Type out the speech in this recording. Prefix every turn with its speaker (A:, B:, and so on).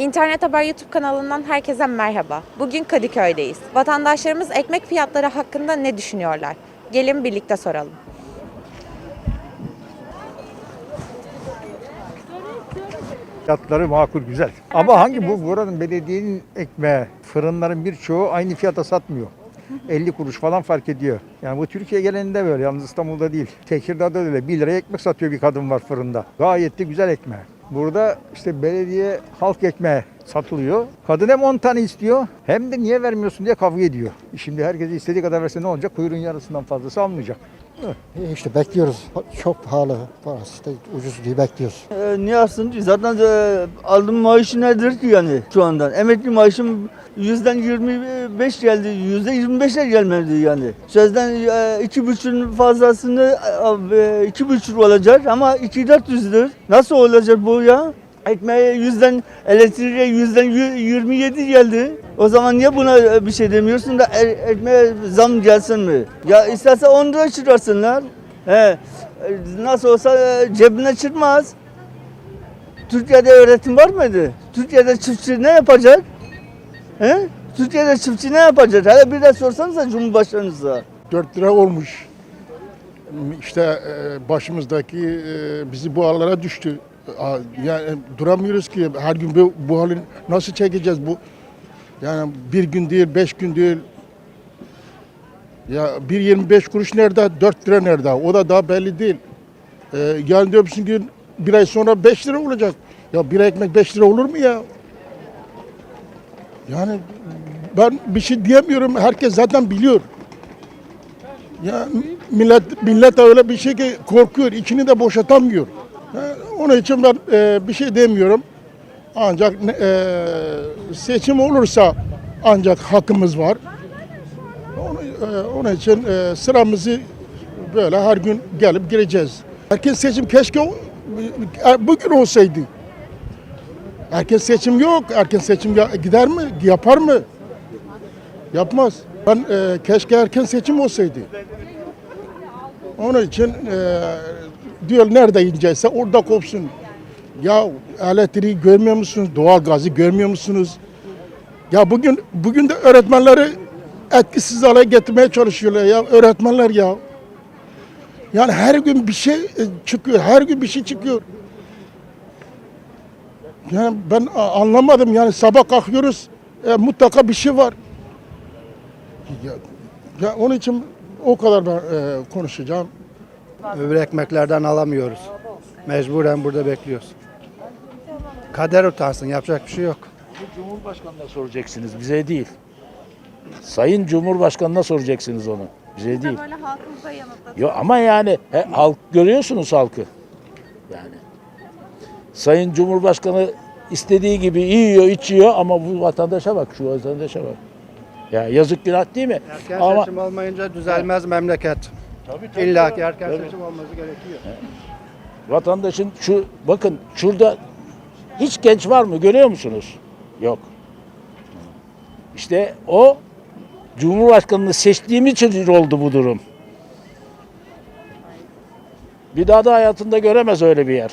A: İnternet Haber YouTube kanalından herkese merhaba. Bugün Kadıköy'deyiz. Vatandaşlarımız ekmek fiyatları hakkında ne düşünüyorlar? Gelin birlikte soralım.
B: Fiyatları makul güzel. Ama hangi bu buranın belediyenin ekmeği, fırınların birçoğu aynı fiyata satmıyor. 50 kuruş falan fark ediyor. Yani bu Türkiye genelinde böyle yalnız İstanbul'da değil. Tekirdağ'da da öyle 1 liraya ekmek satıyor bir kadın var fırında. Gayet de güzel ekmeği. Burada işte belediye halk ekmeği satılıyor. Kadın hem 10 tane istiyor hem de niye vermiyorsun diye kavga ediyor. Şimdi herkese istediği kadar verse ne olacak? Kuyruğun yarısından fazlası almayacak.
C: E İşte bekliyoruz. Çok pahalı. Parası da ucuz diye bekliyoruz.
D: Ee, niye ki? zaten e, aldığım maaşı nedir ki yani şu andan? Emekli maaşım yüzden 25 geldi, yüzde 25'e gelmedi yani. Sözden e, iki buçuğun fazlasını e, iki buçuk olacak ama iki dört yüzdür. Nasıl olacak bu ya? Ekmeğe yüzden, elektriğe yüzden yü- 27 geldi. O zaman niye buna e, bir şey demiyorsun da e- ekmeğe zam gelsin mi? Ya isterse 10 lira çıkarsınlar. He. e, Nasıl olsa cebine çıkmaz. Türkiye'de öğretim var mıydı? Türkiye'de çiftçi ne yapacak? He? Türkiye'de çiftçi ne yapacak? Hele bir de sorsanıza Cumhurbaşkanınıza.
E: 4 lira olmuş. İşte başımızdaki bizi bu hallere düştü. Yani duramıyoruz ki her gün bu, bu halin nasıl çekeceğiz bu? Yani bir gün değil, beş gün değil. Ya 1.25 kuruş nerede, 4 lira nerede? O da daha belli değil. E, yarın diyorsun ki bir ay sonra 5 lira olacak. Ya bir ekmek 5 lira olur mu ya? Yani ben bir şey diyemiyorum. Herkes zaten biliyor. Ya millet millet de öyle bir şey ki korkuyor, içini de boşatamıyor. Ha, Onun için ben e, bir şey demiyorum. Ancak e, seçim olursa ancak hakkımız var. Onu, e, onun için e, sıramızı böyle her gün gelip gireceğiz. Erken seçim keşke e, bugün olsaydı. Erken seçim yok. Erken seçim gider mi? Yapar mı? Yapmaz. Ben e, keşke erken seçim olsaydı. Onun için e, diyor nerede inecekse orada kopsun. Ya elektriği görmüyor musunuz? Doğal gazı görmüyor musunuz? Ya bugün bugün de öğretmenleri etkisiz hale getirmeye çalışıyorlar ya öğretmenler ya. Yani her gün bir şey e, çıkıyor, her gün bir şey çıkıyor. Yani ben anlamadım yani sabah kalkıyoruz e, mutlaka bir şey var. Ya, ya onun için o kadar ben e, konuşacağım.
F: Öbür ekmeklerden alamıyoruz. Mecburen burada bekliyoruz. Kader utansın, yapacak bir şey yok.
G: Cumhurbaşkanına soracaksınız, bize değil. Sayın Cumhurbaşkanına soracaksınız onu, bize değil.
A: Böyle halkımıza yanıtladık.
G: Yo, ama yani he, halk görüyorsunuz halkı. Yani Sayın Cumhurbaşkanı istediği gibi yiyor, içiyor ama bu vatandaşa bak, şu vatandaşa bak. Ya yazık günah değil mi?
F: Erken
G: ama
F: seçim olmayınca düzelmez memleket.
G: Tabii,
F: İlla ki erken
G: Tabii.
F: seçim olması gerekiyor.
G: vatandaşın şu bakın şurada hiç genç var mı görüyor musunuz? Yok. İşte o Cumhurbaşkanını seçtiğim için oldu bu durum. Bir daha da hayatında göremez öyle bir yer.